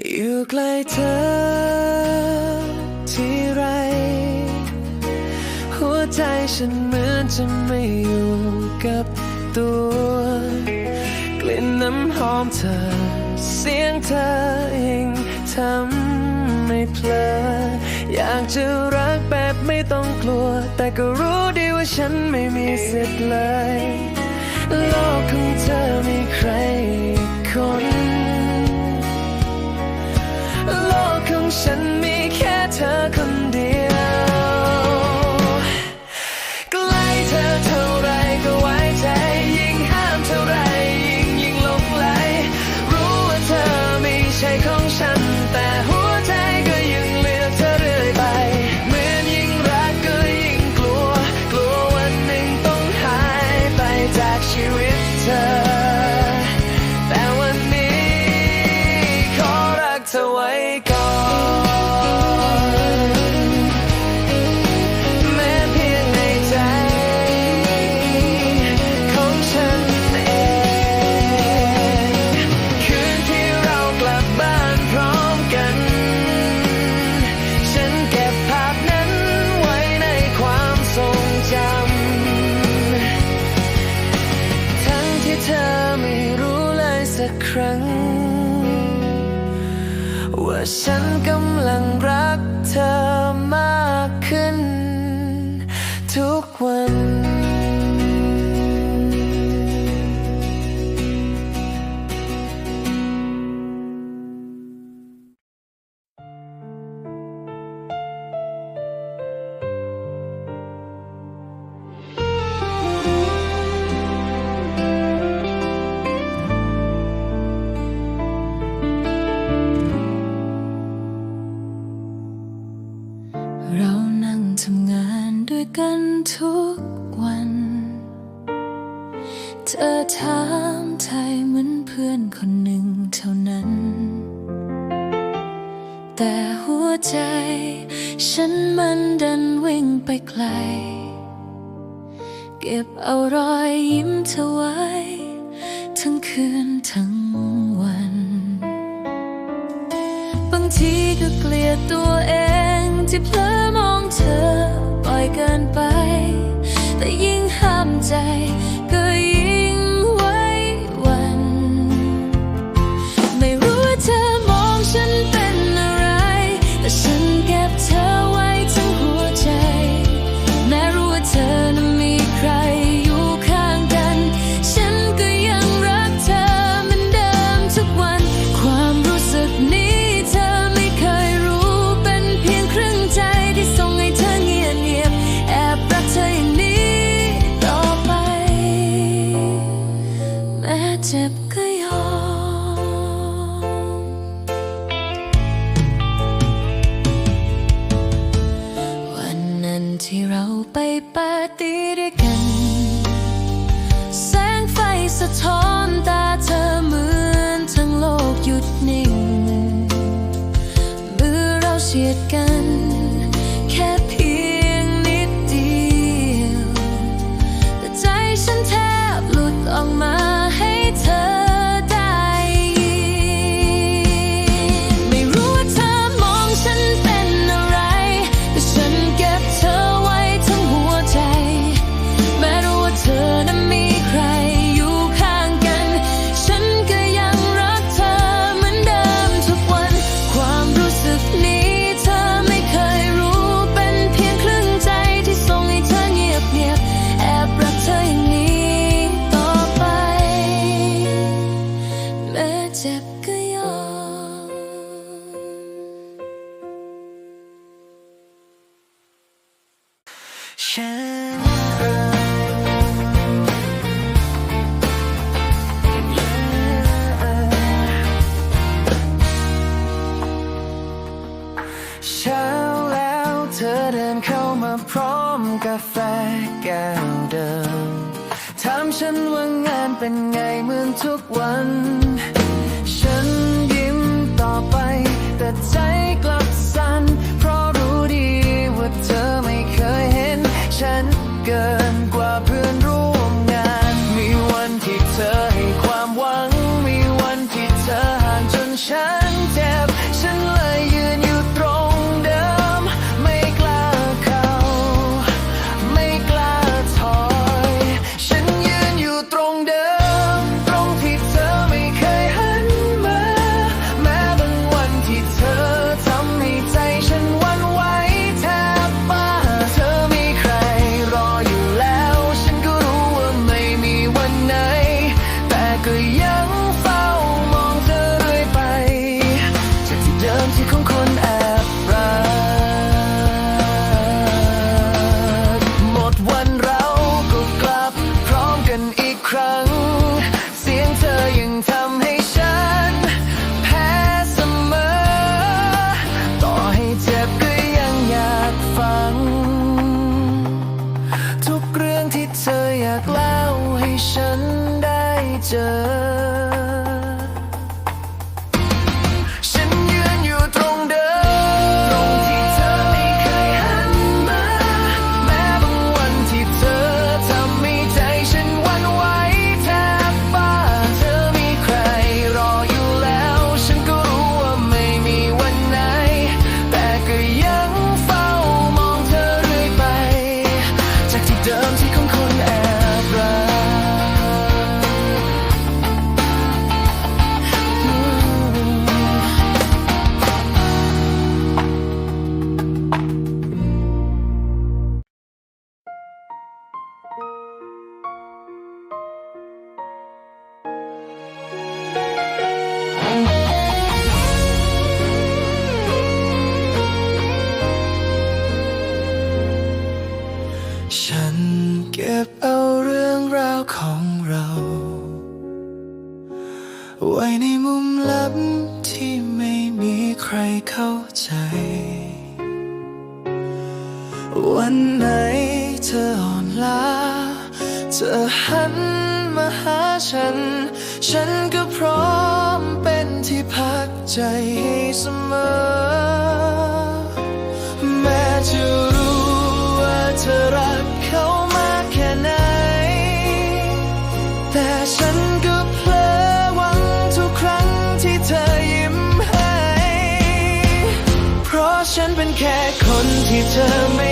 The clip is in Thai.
อยู่ใกล้เธอที่ไร หัวใจฉันเหมือนจะไม่อยู่กับตัว กลิ่นน้ำหอมเธอ เสียงเธอเองทำไม่เพลินอยากจะรักแบบไม่ต้องกลัว แต่ก็รู้ดีว่าฉันไม่มีสิทธิ์เลย โลกของเธอมีใครคน ฉันมีแค่เธอคน แต่หัวใจ ฉันมันดันวิ่งไปไกล เก็บเอารอยยิ้มเธอไว้ ทั้งคืนทั้งวัน บางทีก็เกลียดตัวเองที่เพลอมองเธอปล่อยเกินไป แต่ยิ่งห้ามใจีด้วยกัน แสงไฟสะท้อนตาเธอเหมือนทั้งโลกหยุดนิ่ง มือเราเฉียดกัน แค่เพียงนิดเดียว แต่ใจฉันแทบหลุดออกมา เช้าแล้วเธอเดินเข้ามาพร้อมกาแฟแก้เดิม ถามฉันว่างานเป็นไงเหมือนทุกวัน the time just ใจ วันไหนเธออ่อนล้าเธอหันมาหาฉัน ฉันก็พร้อมเป็นที่พักใจให้เสมอ แค่คนที่เธอไม่